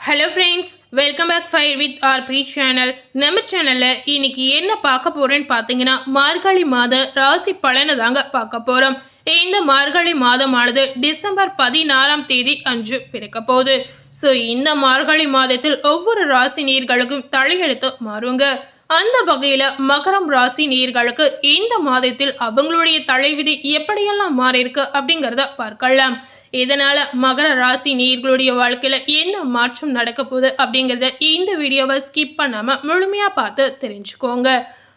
Hello friends welcome back fire with RB channel நம்ம சேனலில் இன்னைக்கு என்ன பார்க்க போகிறேன்னு பார்த்தீங்கன்னா மார்கழி மாத ராசி பலனை தாங்க பார்க்க போகிறோம் இந்த மார்கழி மாதமானது டிசம்பர் பதினாறாம் தேதி அன்று பிறக்க போகுது. ஸோ இந்த மார்கழி மாதத்தில் ஒவ்வொரு ராசி நீர்களுக்கும் தலையெழுத்து மாறுங்க. அந்த வகையில் மகரம் ராசி நீர்களுக்கு இந்த மாதத்தில் அவங்களுடைய தலைவிதி எப்படியெல்லாம் மாறியிருக்கு அப்படிங்கிறத பார்க்கலாம். இதனால் மகர ராசி நீர்களுடைய வாழ்க்கையில் என்ன மாற்றம் நடக்க போகுது அப்படிங்கிறத இந்த வீடியோவை ஸ்கிப் பண்ணாமல் முழுமையாக பார்த்து தெரிஞ்சுக்கோங்க.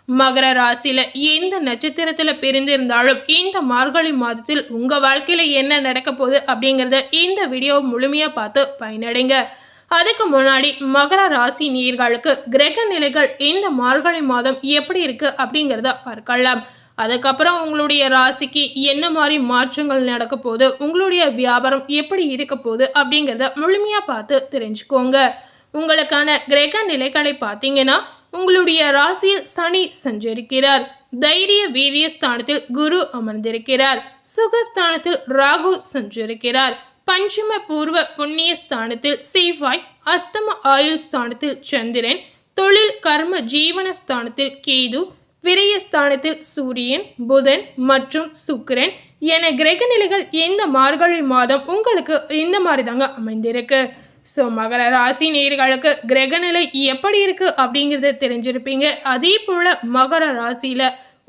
மகர ராசியில் எந்த நட்சத்திரத்தில் பிரிந்திருந்தாலும் இந்த மார்கழி மாதத்தில் உங்கள் வாழ்க்கையில் என்ன நடக்க போகுது அப்படிங்கிறத இந்த வீடியோ முழுமையாக பார்த்து பயனடைங்க. அதுக்கு முன்னாடி மகர ராசி நீர்களுக்கு கிரக நிலைகள் இந்த மார்கழி மாதம் எப்படி இருக்குது அப்படிங்கிறத பார்க்கலாம். அதுக்கப்புறம் உங்களுடைய ராசிக்கு என்ன மாதிரி மாற்றங்கள் நடக்க போகுது? உங்களுடைய வியாபாரம் எப்படி இருக்க போகுது? அப்படிங்கிறத முழுமையாக பார்த்து தெரிஞ்சுக்கோங்க. உங்களுக்கான கிரக நிலைகளை பார்த்தீங்கன்னா உங்களுடைய ராசியில் சனி சஞ்சரிக்கிறார். தைரிய வீரிய ஸ்தானத்தில் குரு அமர்ந்திருக்கிறார். சுகஸ்தானத்தில் ராகு சஞ்சரிக்கிறார். பஞ்சம பூர்வ புண்ணிய ஸ்தானத்தில் செவ்வாய் அஸ்தம ஆயுள் ஸ்தானத்தில் சந்திரன் தொழில் கர்ம ஜீவன ஸ்தானத்தில் கேது விரயஸ்தானத்தில் சூரியன் புதன் மற்றும் சுக்கிரன் என கிரக நிலைகள் இந்த மார்கழி மாதம் உங்களுக்கு இந்த மாதிரி தாங்க அமைந்திருக்கு. ஸோ மகர ராசி நேர்களுக்கு கிரகநிலை எப்படி இருக்கு அப்படிங்கிறத தெரிஞ்சிருப்பீங்க. அதே போல மகர ராசியில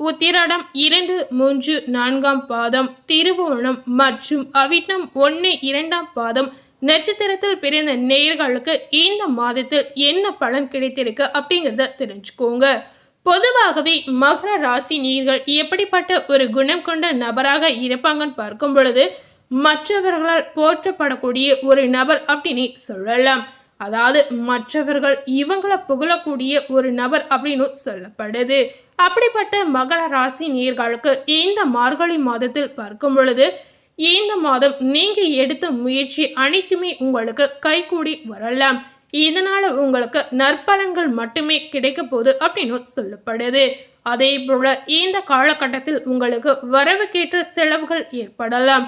உத்திராடம் இரண்டு மூன்று நான்காம் பாதம் திருவோணம் மற்றும் அவிட்டம் ஒன்று இரண்டாம் பாதம் நட்சத்திரத்தில் பிறந்த நேர்களுக்கு இந்த மாதத்தில் என்ன பலன் கிடைத்திருக்கு அப்படிங்கிறத தெரிஞ்சுக்கோங்க. பொதுவாகவே மகர ராசி நீர்கள் எப்படிப்பட்ட ஒரு குணம் கொண்ட நபராக இருப்பாங்கன்னு பார்க்கும் பொழுது மற்றவர்களால் போற்றப்படக்கூடிய ஒரு நபர் அப்படின்னு சொல்லலாம். அதாவது மற்றவர்கள் இவங்களை புகழக்கூடிய ஒரு நபர் அப்படின்னு சொல்லப்படுது. அப்படிப்பட்ட மகர ராசி நீர்களுக்கு இந்த மார்கழி மாதத்தில் பார்க்கும் பொழுது இந்த மாதம் நீங்க எடுத்த முயற்சி அனைத்துமே உங்களுக்கு கைகூடி வரலாம். இதனால உங்களுக்கு நற்பலன்கள் மட்டுமே கிடைக்க போகுது அப்படின்னு சொல்லப்படுது. அதே போல இந்த காலகட்டத்தில் உங்களுக்கு வரவுக்கேற்ற செலவுகள் ஏற்படலாம்.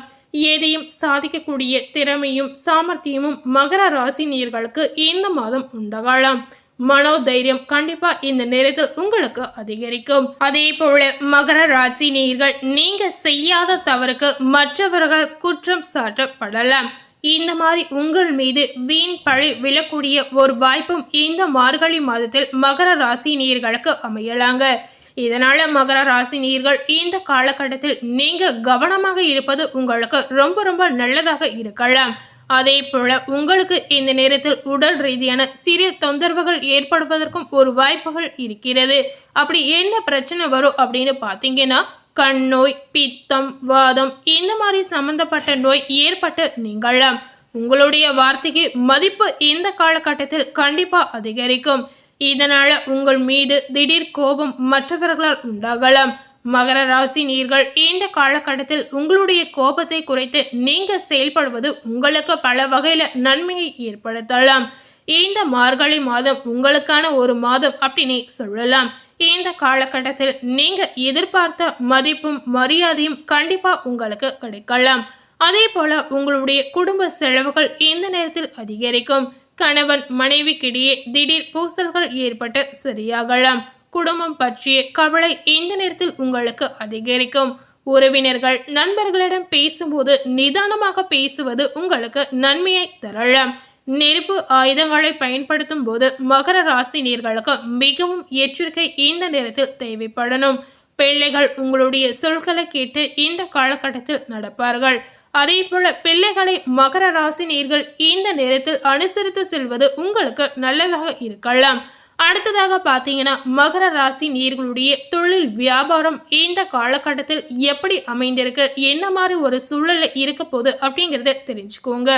எதையும் சாதிக்கக்கூடிய திறமையும் சாமர்த்தியமும் மகர ராசி நீர்களுக்கு இந்த மாதம் உண்டாகலாம். மனோதைரியம் கண்டிப்பா இந்த நேரத்தில் உங்களுக்கு அதிகரிக்கும். அதே போல மகர ராசி நீர்கள் நீங்க செய்யாத தவறுக்கு மற்றவர்கள் குற்றம் சாட்டப்படலாம். இந்த மாதிரி உங்கள் மீது வீண் பழி விழக்கூடிய ஒரு வாய்ப்பும் இந்த மார்கழி மாதத்தில் மகர ராசி நீர்களுக்கு அமையலாங்க. இதனால மகர ராசி நீர்கள் இந்த காலகட்டத்தில் நீங்க கவனமாக இருப்பது உங்களுக்கு ரொம்ப ரொம்ப நல்லதாக இருக்கலாம். அதே போல உங்களுக்கு இந்த நேரத்தில் உடல் ரீதியான சிறிய தொந்தரவுகள் ஏற்படுவதற்கும் ஒரு வாய்ப்புகள் இருக்கிறது. அப்படி என்ன பிரச்சனை வரும் அப்படின்னு பார்த்தீங்கன்னா கண் நோய் பித்தம் வாதம் இந்த மாதிரி சம்பந்தப்பட்ட நோய் ஏற்பட்டு நீங்களாம் உங்களுடைய வார்த்தைக்கு மதிப்பு இந்த காலகட்டத்தில் கண்டிப்பா அதிகரிக்கும். இதனால உங்கள் மீது திடீர் கோபம் மற்றவர்களால் உண்டாகலாம். மகர ராசி நீர்கள் இந்த காலகட்டத்தில் உங்களுடைய கோபத்தை குறைத்து நீங்க செயல்படுவது உங்களுக்கு பல வகையில நன்மையை ஏற்படுத்தலாம். இந்த மார்கழி மாதம் உங்களுக்கான ஒரு மாதம் அப்படின்னு சொல்லலாம். இந்த காலகட்டத்தில் நீங்க எதிர்பார்த்த மதிப்பும் மரியாதையும் கண்டிப்பா உங்களுக்கு கிடைக்கலாம். அதே போல உங்களுடைய குடும்ப செலவுகள் இந்த நேரத்தில் அதிகரிக்கும். கணவன் மனைவிக்கிடையே திடீர் பூசல்கள் ஏற்பட்டு சரியாகலாம். குடும்பம் பற்றிய கவலை இந்த நேரத்தில் உங்களுக்கு அதிகரிக்கும். உறவினர்கள் நண்பர்களிடம் பேசும்போது நிதானமாக பேசுவது உங்களுக்கு நன்மையை தரலாம். நெருப்பு ஆயுதங்களை பயன்படுத்தும் போது மகர ராசி நீர்களுக்கு மிகவும் எச்சரிக்கை இந்த நேரத்தில் தேவைப்படணும். பிள்ளைகள் உங்களுடைய சொற்களை கேட்டு இந்த காலகட்டத்தில் நடப்பார்கள். அதே போல பிள்ளைகளை மகர ராசி நீர்கள் இந்த நேரத்தில் அனுசரித்து செல்வது உங்களுக்கு நல்லதாக இருக்கலாம். அடுத்ததாக பார்த்தீங்கன்னா மகர ராசி நீர்களுடைய தொழில் வியாபாரம் இந்த காலகட்டத்தில் எப்படி அமைந்திருக்கு? என்ன மாதிரி ஒரு சூழலில் இருக்க போகுது அப்படிங்கிறத தெரிஞ்சுக்கோங்க.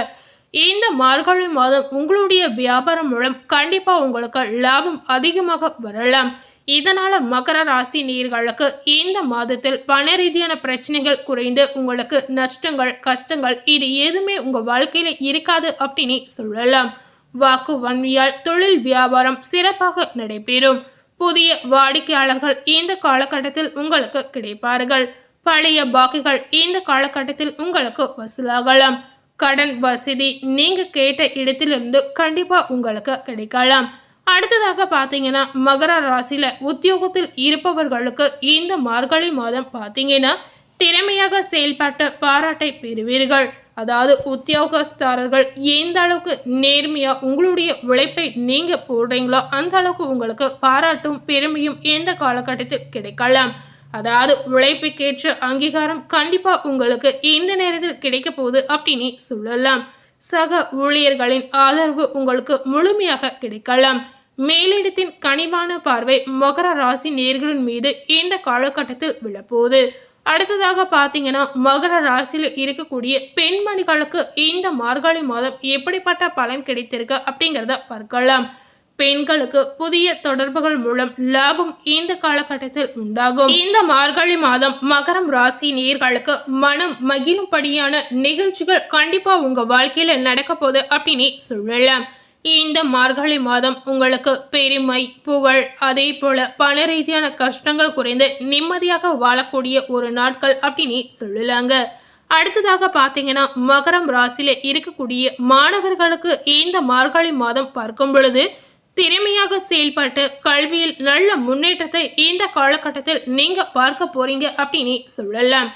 இந்த மார்கழி மாதம் உங்களுடைய வியாபாரம் மூலம் கண்டிப்பாக உங்களுக்கு லாபம் அதிகமாக வரலாம். இதனால் மகர ராசி நீர்களுக்கு இந்த மாதத்தில் பண ரீதியான பிரச்சனைகள் குறைந்து உங்களுக்கு நஷ்டங்கள் கஷ்டங்கள் இது எதுவுமே உங்கள் வாழ்க்கையில் இருக்காது அப்படின்னு சொல்லலாம். வாக்கு வன்மையால் தொழில் வியாபாரம் சிறப்பாக நடைபெறும். புதிய வாடிக்கையாளர்கள் இந்த காலகட்டத்தில் உங்களுக்கு கிடைப்பார்கள். பழைய பாக்கிகள் இந்த காலகட்டத்தில் உங்களுக்கு வசூலாகலாம். கடன் வசதி நீங்கள் கேட்ட இடத்திலிருந்து கண்டிப்பாக உங்களுக்கு கிடைக்கலாம். அடுத்ததாக பார்த்தீங்கன்னா மகர ராசியில் உத்தியோகத்தில் இருப்பவர்களுக்கு இந்த மார்கழி மாதம் பார்த்தீங்கன்னா திறமையாக செயல்பட்டு பாராட்டை பெறுவீர்கள். அதாவது உத்தியோகஸ்தாரர்கள் எந்த அளவுக்கு நேர்மையாக உங்களுடைய உழைப்பை நீங்கள் போடுறீங்களோ அந்த அளவுக்கு உங்களுக்கு பாராட்டும் பெருமையும் எந்த காலகட்டத்தில் கிடைக்கலாம். அதாவது உழைப்புக்கேற்ற அங்கீகாரம் கண்டிப்பா உங்களுக்கு இந்த நேரத்தில் கிடைக்க போகுது அப்படின்னு சொல்லலாம். சக ஊழியர்களின் ஆதரவு உங்களுக்கு முழுமையாக கிடைக்கலாம். மேலிடத்தின் கனிவான பார்வை மகர ராசி நேர்களின் மீது இந்த காலகட்டத்தில் விழப்போகுது. அடுத்ததாக பார்த்தீங்கன்னா மகர ராசியில் இருக்கக்கூடிய பெண்மணிகளுக்கு இந்த மார்கழி மாதம் எப்படிப்பட்ட பலன் கிடைத்திருக்கு அப்படிங்கிறத பார்க்கலாம். பெண்களுக்கு புதிய தொடர்புகள் மூலம் லாபம் இந்த காலகட்டத்தில் உண்டாகும். இந்த மார்கழி மாதம் மகரம் ராசி நேர்களுக்கு மனம் மகிழும்படியான நிகழ்ச்சிகள் கண்டிப்பா உங்க வாழ்க்கையில நடக்க போகுது அப்படின்னு சொல்லலாம். இந்த மார்கழி மாதம் உங்களுக்கு பெருமை புகழ் அதே போல பண ரீதியான கஷ்டங்கள் குறைந்து நிம்மதியாக வாழக்கூடிய ஒரு நாட்கள் அப்படின்னு சொல்லலாங்க. அடுத்ததாக பார்த்தீங்கன்னா மகரம் ராசியில இருக்கக்கூடிய மாணவர்களுக்கு இந்த மார்கழி மாதம் பார்க்கும் பொழுது திறமையாக செயல்பட்டு கல்வியில் நல்ல முன்னேற்றத்தை இந்த காலகட்டத்தில் நீங்க பார்க்க போறீங்க அப்படின்னு சொல்லலாம்.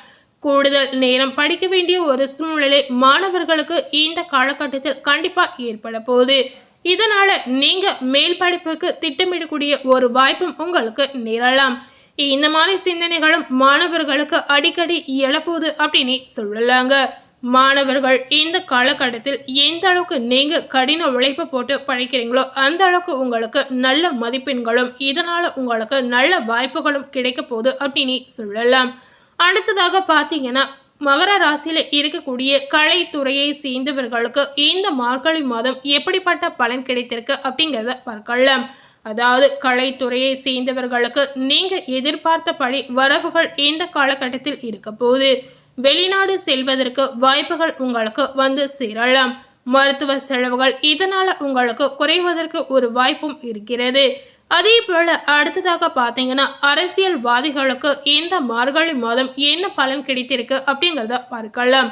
கூடுதல் நேரம் படிக்க வேண்டிய ஒரு சூழ்நிலை மாணவர்களுக்கு இந்த காலகட்டத்தில் கண்டிப்பா ஏற்பட போகுது. இதனால நீங்க மேல் படிப்புக்கு திட்டமிடக்கூடிய ஒரு வாய்ப்பும் உங்களுக்கு நேரலாம். இந்த மாதிரி சிந்தனைகளும் மாணவர்களுக்கு அடிக்கடி எழப்போகுது அப்படின்னு சொல்லலாங்க. மாணவர்கள் இந்த காலகட்டத்தில் எந்த அளவுக்கு நீங்க கடின உழைப்பு போட்டு படிக்கிறீங்களோ அந்த அளவுக்கு உங்களுக்கு நல்ல மதிப்பெண்களும் இதனால உங்களுக்கு நல்ல வாய்ப்புகளும் கிடைக்க போகுது அப்படின்னு சொல்லலாம். அடுத்ததாக பார்த்தீங்கன்னா மகர ராசியில இருக்கக்கூடிய கலைத்துறையை சேர்ந்தவர்களுக்கு இந்த மார்கழி மாதம் எப்படிப்பட்ட பலன் கிடைத்திருக்கு அப்படிங்கிறத பார்க்கலாம். அதாவது கலைத்துறையை சேர்ந்தவர்களுக்கு நீங்க எதிர்பார்த்தபடி வரவுகள் இந்த காலகட்டத்தில் இருக்க போகுது. வெளிநாடு செல்வதற்கு வாய்ப்புகள் உங்களுக்கு வந்து சேரலாம். மருத்துவ செலவுகள் இதனால உங்களுக்கு குறைவதற்கு ஒரு வாய்ப்பும் இருக்கிறது. அதே போல அடுத்ததாக பார்த்தீங்கன்னா அரசியல்வாதிகளுக்கு இந்த மார்கழி மாதம் என்ன பலன் கிடைத்திருக்கு அப்படிங்கிறத பார்க்கலாம்.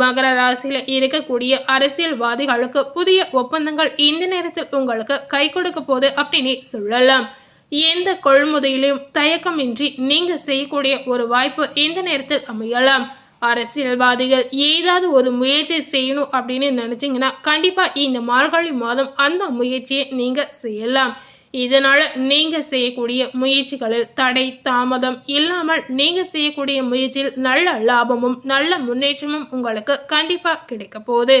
மகர ராசியில் இருக்கக்கூடிய அரசியல்வாதிகளுக்கு புதிய ஒப்பந்தங்கள் இந்த நேரத்தில் உங்களுக்கு கை கொடுக்க போது அப்படின்னு சொல்லலாம். எந்த கொள்முதலையும் தயக்கமின்றி நீங்க செய்யக்கூடிய ஒரு வாய்ப்பு இந்த நேரத்தில் அமையலாம். அரசியல்வாதிகள் ஏதாவது ஒரு முயற்சி செய்யணும் அப்படின்னு நினச்சிங்கன்னா கண்டிப்பாக இந்த மார்கழி மாதம் அந்த முயற்சியை நீங்கள் செய்யலாம். இதனால் நீங்கள் செய்யக்கூடிய முயற்சிகளில் தடை தாமதம் இல்லாமல் நீங்கள் செய்யக்கூடிய முயற்சியில் நல்ல லாபமும் நல்ல முன்னேற்றமும் உங்களுக்கு கண்டிப்பாக கிடைக்க போகுது.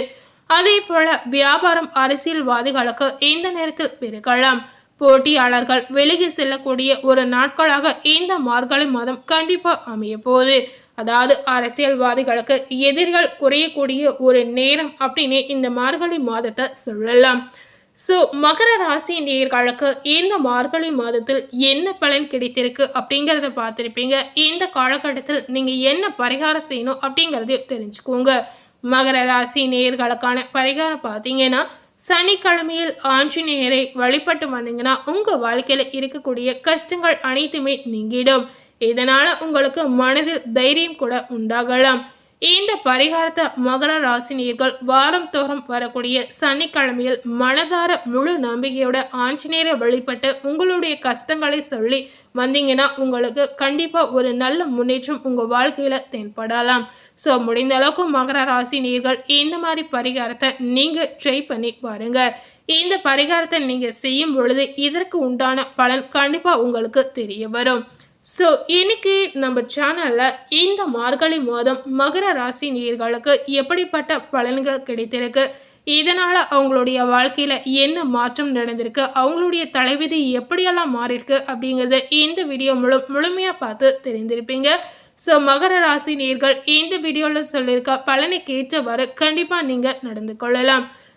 அதே போல வியாபாரம் அரசியல்வாதிகளுக்கு இந்த நேரத்தில் பெருகலாம். போட்டியாளர்கள் விலகி செல்லக்கூடிய ஒரு நாட்களாக இந்த மார்கழி மாதம் கண்டிப்பாக அமைய போகுது. அதாவது அரசியல்வாதிகளுக்கு எதிர்கள் குறையக்கூடிய ஒரு நேரம் அப்படின்னு இந்த மார்கழி மாதத்தை சொல்லலாம். ஸோ மகர ராசி நேர்களுக்கு இந்த மார்கழி மாதத்தில் என்ன பலன் கிடைத்திருக்கு அப்படிங்கிறத பார்த்துருப்பீங்க. இந்த காலகட்டத்தில் நீங்கள் என்ன பரிகாரம் செய்யணும் அப்படிங்கிறதையும் தெரிஞ்சுக்கோங்க. மகர ராசி நேர்களுக்கான பரிகாரம் பார்த்தீங்கன்னா சனிக்கிழமையில் ஆஞ்சநேயரை வழிபட்டு வந்தீங்கன்னா உங்கள் வாழ்க்கையில் இருக்கக்கூடிய கஷ்டங்கள் அனைத்துமே நீங்கிடும். இதனால் உங்களுக்கு மனதில் தைரியம் கூட உண்டாகலாம். இந்த பரிகாரத்தை மகர ராசினியர்கள் வாரம் தோறும் வரக்கூடிய சனிக்கிழமையில் மனதார முழு நம்பிக்கையோட ஆஞ்சநேயரை வழிபட்டு உங்களுடைய கஷ்டங்களை சொல்லி வந்தீங்கன்னா உங்களுக்கு கண்டிப்பாக ஒரு நல்ல முன்னேற்றம் உங்கள் வாழ்க்கையில் தென்படலாம். ஸோ முடிந்த அளவுக்கு மகர ராசி நீர்கள் இந்த மாதிரி பரிகாரத்தை நீங்கள் ட்ரை பண்ணி பாருங்க. இந்த பரிகாரத்தை நீங்கள் செய்யும் பொழுது இதற்கு உண்டான பலன் கண்டிப்பாக உங்களுக்கு தெரிய வரும். ஸோ இன்னைக்கு நம்ம சேனலில் இந்த மார்கழி மாதம் மகர ராசி நேர்களுக்கு எப்படிப்பட்ட பலன்கள் கிடைத்திருக்கு? இதனால் அவங்களுடைய வாழ்க்கையில் என்ன மாற்றம் நடந்திருக்கு? அவங்களுடைய தலைவிதி எப்படியெல்லாம் மாறியிருக்கு? அப்படிங்கிறத இந்த வீடியோ மூலம் முழுமையாக பார்த்து தெரிந்திருப்பீங்க. ஸோ மகர ராசி நேர்கள் இந்த வீடியோவில் சொல்லியிருக்க பலனை கேட்டவாறு கண்டிப்பாக நீங்கள் நடந்து கொள்ளலாம்.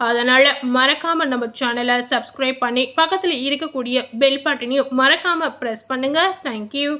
அதனால் மறக்காமல் நம்ம சேனலை சப்ஸ்கிரைப் பண்ணி பக்கத்தில் இருக்கக்கூடிய பெல் பட்டனையும் மறக்காமல் ப்ரெஸ் பண்ணுங்கள் தேங்க்யூ